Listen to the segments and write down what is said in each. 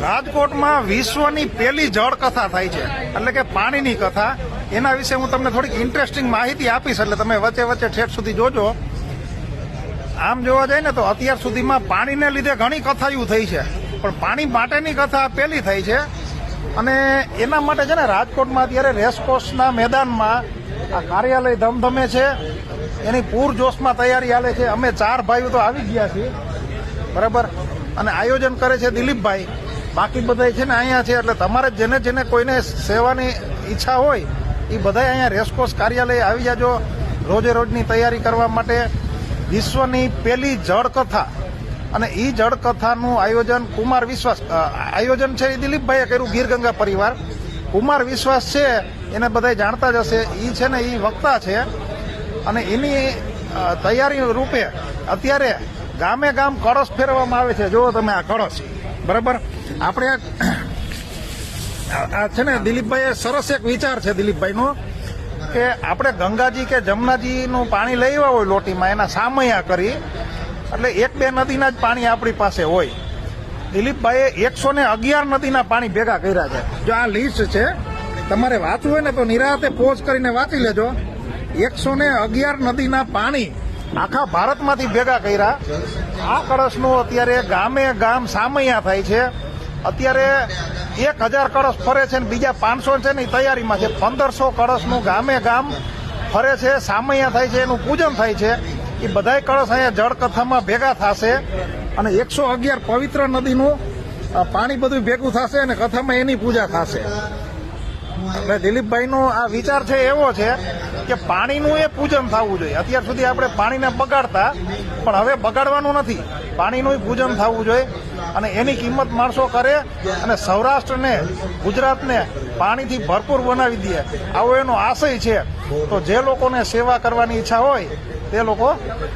રાજકોટમાં વિશ્વની પહેલી જળ કથા થાય છે. એટલે કે પાણીની કથા. એના વિશે હું તમને થોડીક ઇન્ટરેસ્ટિંગ માહિતી આપીશ. એટલે તમે વચ્ચે વચ્ચે ઠેઠ સુધી જોજો. આમ જોવા જાય ને તો અત્યાર સુધીમાં પાણીને લીધે ઘણી કથાઓ થઈ છે. પણ પાણી માટેની કથા પહેલી થઈ છે. અને એના માટે છે ને રાજકોટમાં અત્યારે રેસકોર્સના મેદાનમાં આ કાર્યાલય ધમધમે છે. એની પૂરજોશમાં તૈયારી હાલે છે. અમે ચાર ભાઈઓ તો આવી ગયા છીએ. બરાબર? અને આયોજન કરે છે દિલીપભાઈ. બાકી બધા છે ને અહીંયા છે, એટલે તમારે જેને જેને કોઈને સેવાની ઈચ્છા હોય એ બધા અહીંયા રેસકોર્સ કાર્યાલય આવી જાજો. રોજે રોજની તૈયારી કરવા માટે વિશ્વની પહેલી જળકથા. અને એ જળકથાનું આયોજન કુમાર વિશ્વાસ આયોજન છે એ દિલીપભાઈએ કર્યું ગીર ગંગા પરિવાર. કુમાર વિશ્વાસ છે, એને બધા જાણતા જ હશે. એ છે ને એ વક્તા છે. અને એની તૈયારી રૂપે અત્યારે ગામે ગામ કળશ ફેરવવામાં આવે છે. જુઓ તમે આ કળશ. બરાબર? આપણે આ- છે ને દિલીપભાઈ સરસ એક વિચાર છે દિલીપભાઈનો, કે આપણે ગંગાજી કે જમનાજીનું પાણી લઈ આવ્યા હોય લોટીમાં, એના સામયા કરી, એટલે એક બે નદીના જ પાણી આપણી પાસે હોય. દિલીપભાઈએ એકસો ને અગિયાર નદીના પાણી ભેગા કર્યા છે. જો આ લિસ્ટ છે, તમારે વાંચવું હોય ને તો નિરાતે પોઝ કરીને વાંચી લેજો. એકસો ને અગિયાર નદીના પાણી આખા ભારતમાંથી ભેગા કર્યા. આ કળશનું અત્યારે ગામે ગામ સામૈયા થાય છે. અત્યારે એક હજાર કળશ ફરે છે ને બીજા પાંચસો છે ને તૈયારીમાં છે. પંદરસો કળશનું ગામે ગામ ફરે છે, સામૈયા થાય છે, એનું પૂજન થાય છે. એ બધાય કળશ અહીંયા જળકથામાં ભેગા થશે અને એકસો અગિયાર પવિત્ર નદીનું પાણી બધું ભેગું થશે અને કથામાં એની પૂજા થશે. એટલે દિલીપભાઈનો આ વિચાર છે એવો છે કે પાણીનું એ પૂજન થવું જોઈએ. અત્યાર સુધી આપણે પાણીને બગાડતા, પણ હવે બગાડવાનું નથી. પાણીનું પૂજન થવું જોઈએ અને એની કિંમત માણસો કરે અને સૌરાષ્ટ્રને, ગુજરાતને પાણીથી ભરપૂર બનાવી દે. આવો એનો આશય છે. તો જે લોકોને સેવા કરવાની ઈચ્છા હોય, તે લોકો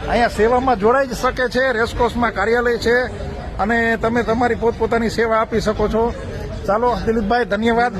અહીંયા સેવામાં જોડાઈ જ શકે છે, રેસકોર્સમાં કાર્યાલય છે અને તમે તમારી પોતપોતાની સેવા આપી શકો છો. ચાલો, દિલીપભાઈ, ધન્યવાદ.